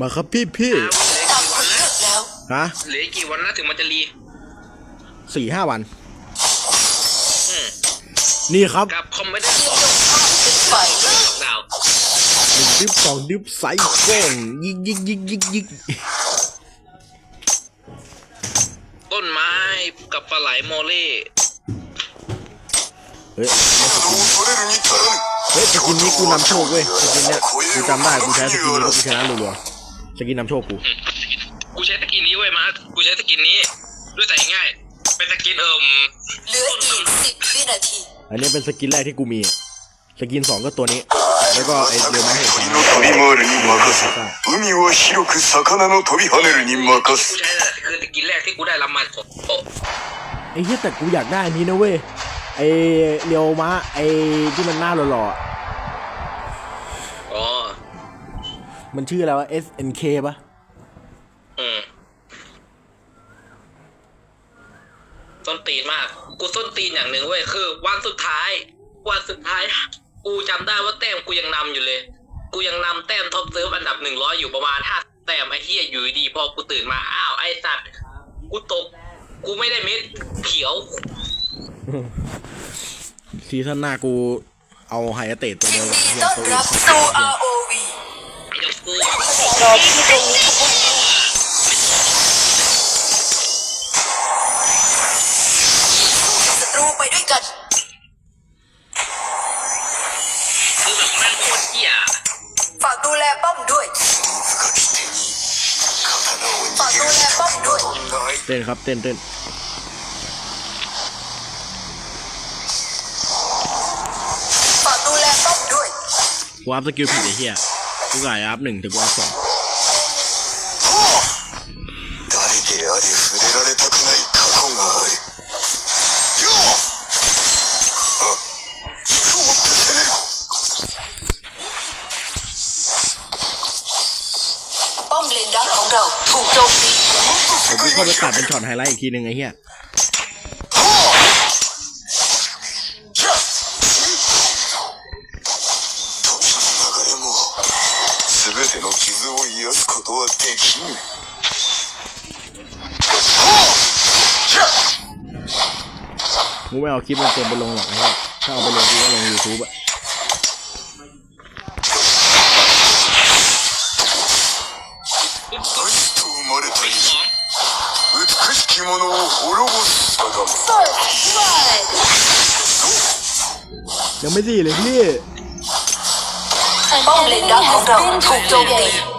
มาครับพี่พี่ฮะเหลือกี่วันแล้วถึงมันจะรีสี่ห้าวัน นี่ครับกับคอมไม่ได้องหนึ่งดิบสองดิบไซโก้งยิกยิกยิกยิกยิกต้นไม้กับปลาไหลโมเล่เฮ้ยเฮ้ยสกุลนี้กูนำโชคเว้ยสกุลเนี้ยกูจำได้กูใช้สกุลนี้แล้วกูชนะรัวๆ สกินนำโชคกู กูใช้สกินนี้ไว้ยมาร์คกูใช้สกินนี้ ด้วยแต่ง่ายๆเป็นสกินเอิ่ม เหลืออีกสิบวินาที อันนี้เป็นสกินแรกที่กูมีอะสกินสองก็ตัวนี้ แล้วก็ไอ้เรือม้าเหตุ 鳥の飛び回るに任せ海は広く魚の飛び跳ねるに任 กู せ ใช้แต่คือสกินแรกที่กูได้รับมาของโต๊ะ ไอ้เหี้ยแต่กูอยากได้อันนี้นะเว้ยไอ้เรียวม้าไอ้ที่มันหน้าหล่อๆอะ มันชื่ออะไรวะ SNK ปะอืมส้นตีนมาก กูส้นตีนอย่างหนึ่งเว้ยคือ วันสุดท้าย วันสุดท้าย กูจำได้ว่าแต้มกูยังนำอยู่เลย กูยังนำแต้มท็อปเซิร์ฟอันดับหนึ่งร้อยอยู่ประมาณห้าแต้มไอ้เหี้ยอยู่ดีๆพอกูตื่นมาอ้าวไอ้สัตว์กูตก กูไม่ได้เม็ดเขียว ซีซั่นหน้ากูเอาไฮเอเตตตัวยิเดียนวกับดีเหี้ยต้อนตัวรับอื่นสู่ ROV เดี๋ยวกู รอที่ตรงนี้ศัตรูไปด้วยกัน คือแบบแม่งโคตรเหี้ยฝากดูแลป้อมด้วย ฝากดูแลป้อมด้วย เต้นครับเต้นเต้นฝากดูแลป้อมด้วยกูอัพสกิลผิดไอ้เหี้ย กูกายอัพหนึ่งถึงกูอัพสองป้อมเลนด้านของเราถูกโจมตีเดี๋ยวกูเข้าไปตัดเป็นช็อตไฮไลท์อีกทีหนึ่งไอ้เหี้ย ตัวมึงไม่เอาคลิปมันเต็มไปลงหรอกนะครับถ้าเอาไปลงดีก็ลงยูทูบอะยังไม่ดีเลยพี่ป้อมเล่นดัาของเราถูกโจมตี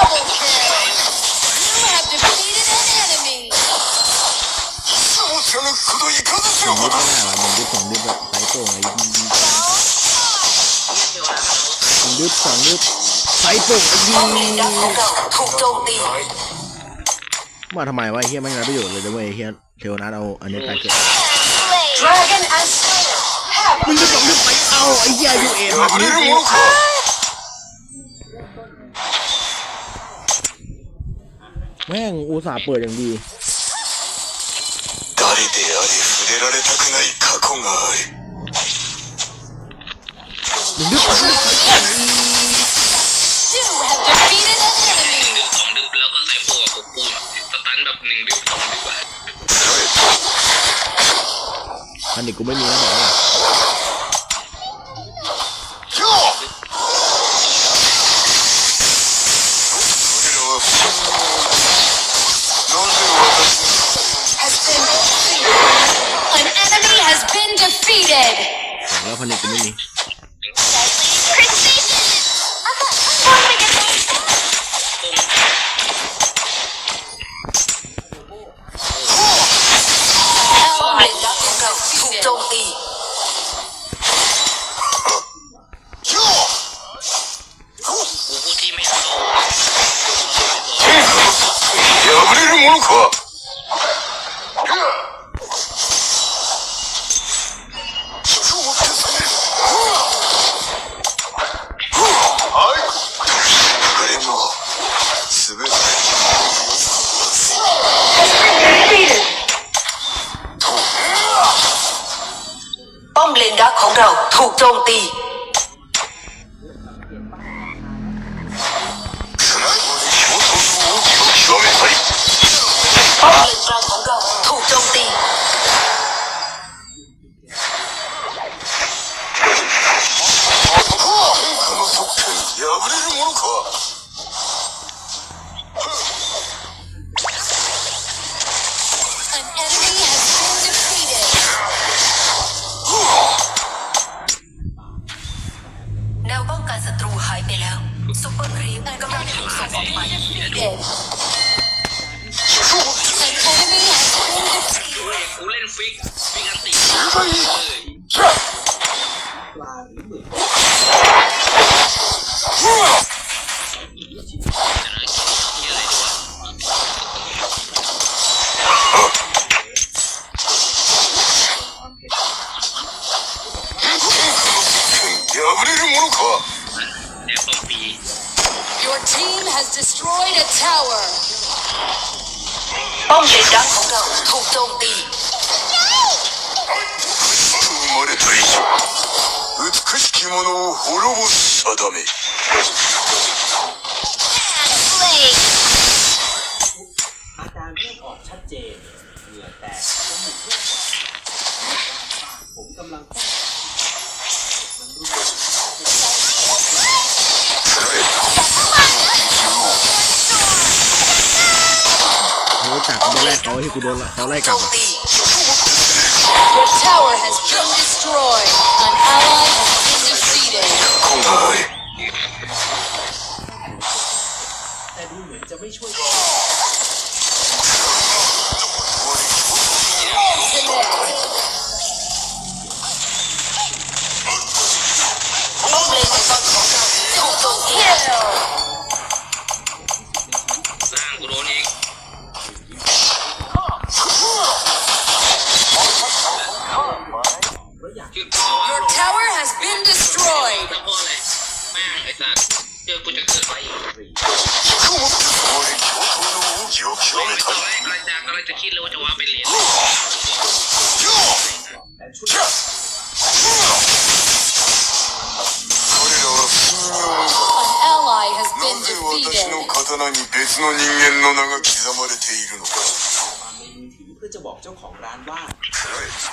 double kill! You have defeated an enemy! そうじゃぬほどいかずし ส ろ องดิฟไม่ได้หรอหนึ่งดิฟสองดิฟอะไซโก้ไอ้หนึ่งดิฟสองดิฟไซโก้ไอ้ ป้อมเล ยิ น ง ดักของเราถูกโจมตี มาทำไมวะไอ้เฮียไม่ได้ประโยชน์เลยนะเว้ยไอ้เฮียเทวนัทเอาอันนี้ไปเก็บ Dragon and Slayer have มึงจะต้องไปเอาไอ้เฮียยูเอ็น 破 แบบ れ นี้ る สิ も แม่งอุตส่าห์เปิดอย่างดีดึกสองดึกแล้วก็ใส่พวกกับปูนสตันแบบหนึ่งดึกสองดึกอันนี้กูไม่มีนะบอกว่ defeated! บอกแล้วพันนี้กูไม่มี Your team has destroyed a tower. ป้อมเลนดักของเราถูกโจมตี生まれた以上美しきものを滅ぼす定め แรกเขาที่กูโดนเขาไล่กลับ Your tower has been destroyed. An ally has been defeated. แต่ดูเหมือนจะไม่ช่วย 別の人間の名が刻まれているのかความในมือถือเพื่อจะบอกเจ้าของร้านว่า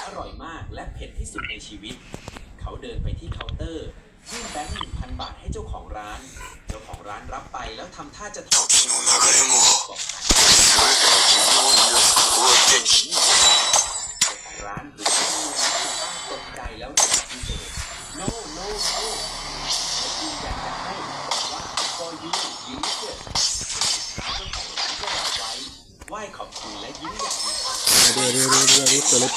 อร่อยมากและเผ็ดที่สุดในชีวิต เขาเดินไปที่เคาน์เตอร์ยื่นแบงค์หนึ่งพันบาทให้เจ้าของร้าน เจ้าของร้านรับไปแล้วทำท่าจะถอดเงินบอกผ่น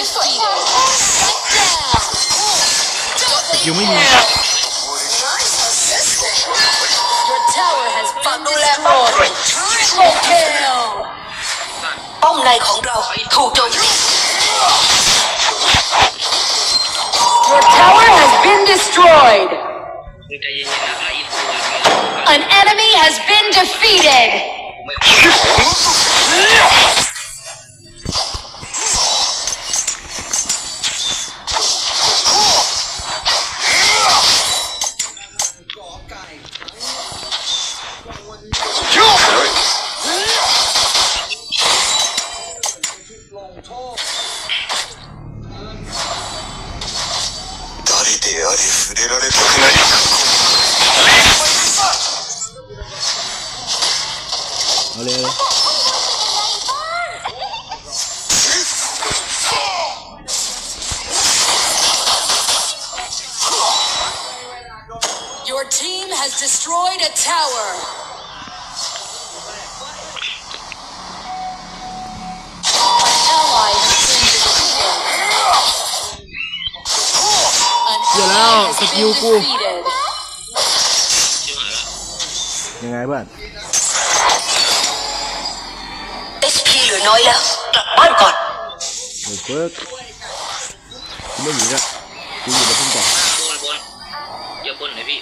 ยังไม่มีดูแลป้อมโมเทลป้อมในของเราถูกโจมตี Your tower has been destroyed. An enemy has been defeated. Has Thank been you, Gu. defeated. ชิบหายละยังไงเพื่อน HP เหลือน้อยแล้ว กลับบ้านก่อนโอ้เฟิร์กกูไม่หนีละกูอยู่ในพุ่มต่อบนบนเดี๋ยวบนหน่อยพี่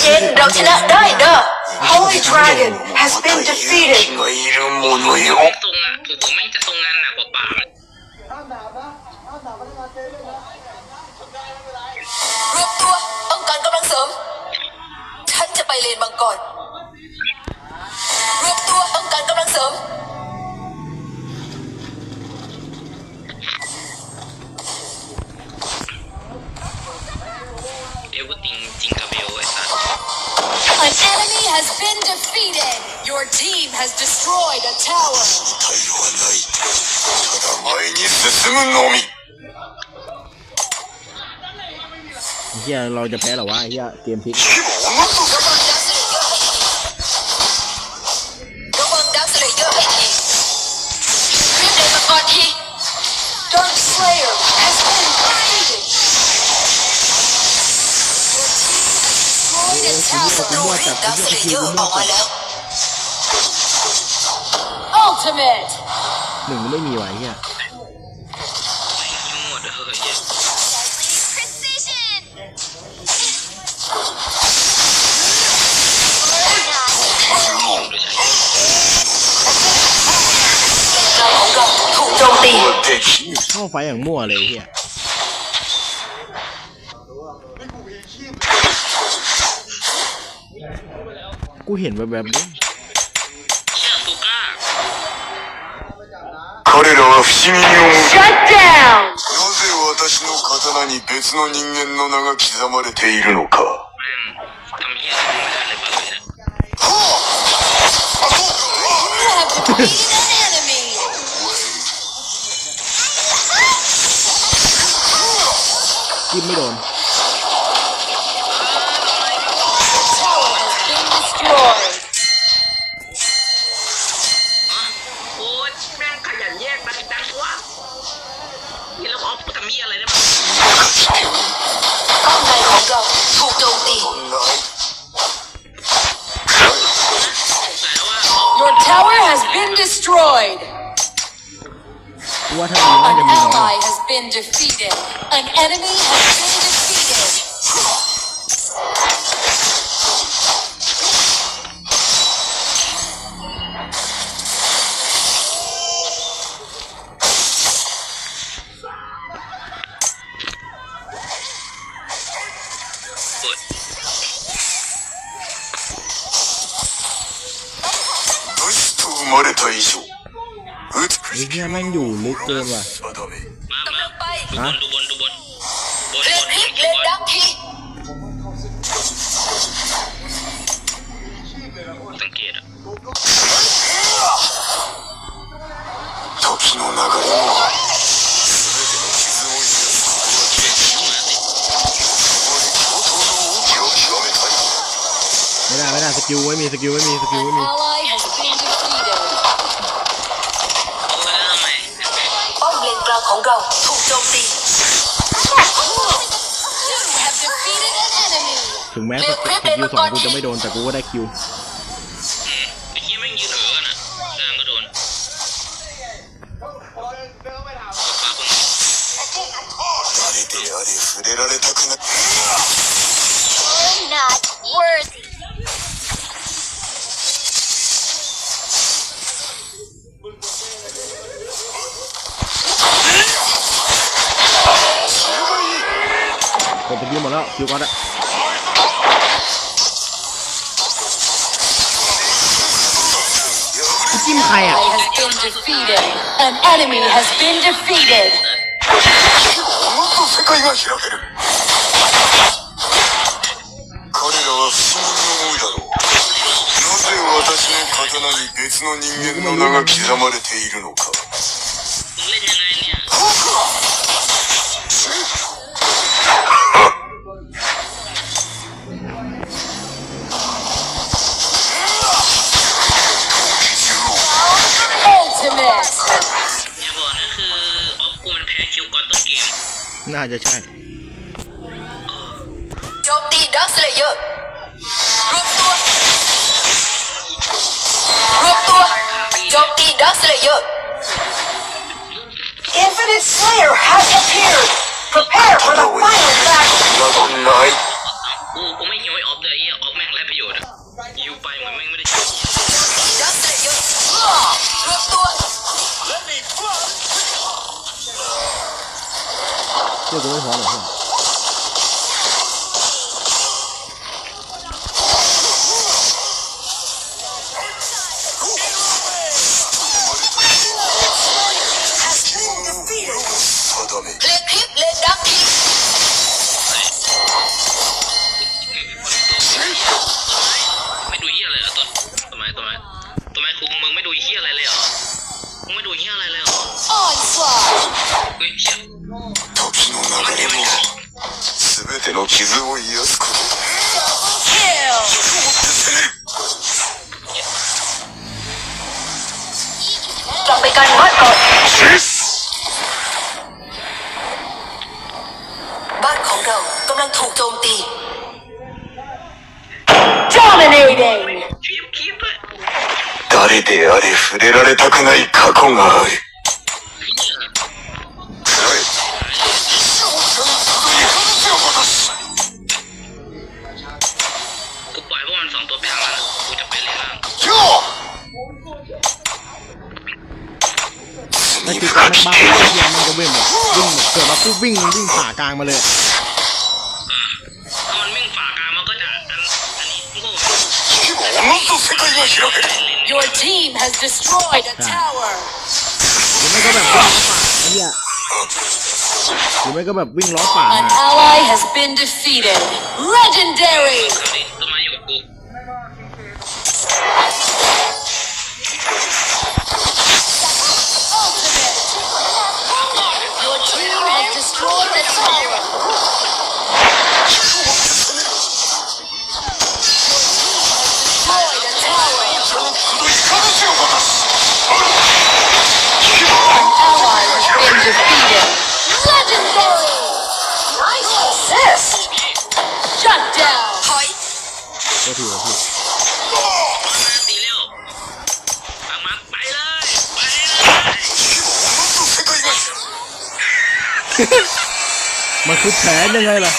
เย็นเราชนะได้เด้อ Holy Dragon has been defeated ตรงอะผมผมแม่งจะตรงงานหนักกว่าป่าเรวมตัวต้องการกำลังเสริม ฉันจะไปเลนมังกรรวมตัวต้องการกำลังเสริม has destroyed a tower. 体はないただ前に進むのみ ไอ้เฮียเราจะแพ้เหรอวะไอ้เฮียเกมพลิก 規模をもっと ระวังดักสเลเยอร์ให้ดีรีบเลนมังกรที Dark Slayer has been defeated Destroyed a กู tower. มั่วจัด ดั ไอ้ กส เฮีย เล สกิล เยอ กู ร์อ มั่ว อกมา จัด แล้ว ultimate หนึ่งไม่มีไว้เนี่ยเลย precision างมั่วอะาไฟอย่างมั่วเลยเฮียกูเห็นแบบแบบนี้ 彼らは不思議に思う Shut down. なぜ私の刀に別の人間の名が刻まれているのか แม่งทำเหี้ยอะไรไม่ได้เ แล้วออฟทำเหี้ยอะไรได้บ้าง ป้อมในของเราถูกโจมตี ない แต่ว่า Your tower has been destroyed. กูว่าถ้ามีน่า An จะมีน้อย ally has been defeated. An enemy has been defeated. まれた以上 ไอ้ 美しき เฮียแม่งอยู่ลึกเกินว่ะ 定め มามา ไป ดูบนดูบนดูบนบน เรีย บ น น พลิกเลน บน ดักที สังเกตอะ 時の流れも全ての傷を癒すことができるここで共闘の奥義を極めたい ไม่ได้ไม่ได้สกิลไม่มีสกิลไม่มีสกิล An ไม่มี ally has been โจมตี You have defeated an enemy. ถึงแม้สกิลสองกูจะไม่โดนแต่กูก็ได้คิว กดสกิลหมดแล้วคิวก็ได้จิ้มใครอ่ะ Ally has been defeated. An enemy has been defeated. もっと世界が開ける彼らは不思議に思うだろうなぜ私の刀 刀に別の人間の名が刻まれているのか น่าจะใช่ โจมตีดักสเลเยอร์รวมตัว รวมตัว โจมตีดักสเลเยอร์ Infinite Slayer has appeared Prepare for the final battle เชื่อกูไ傷を癒すこと Kill. กลับไปกันบ้านก่อนบ้านของเรากำลังถูกโจมตี Dominating. คีบคีบด้วย 誰であれ触れられたくない過去がある นั่นคือการบ้าเที่ยมันก็วิ่งแบบวิ่งแบบเกิดมาปุ๊บวิ่งวิ่งผ่ากลางมาเลยถ้ามันวิ่งผ่ากางมันก็จะใช่หรือไม่ก็แบบวิ่งล้อป่าเนี่ยหรือไม่ก็แบบวิ่งล้อป่า An ally คือแผนยังไงล่ะ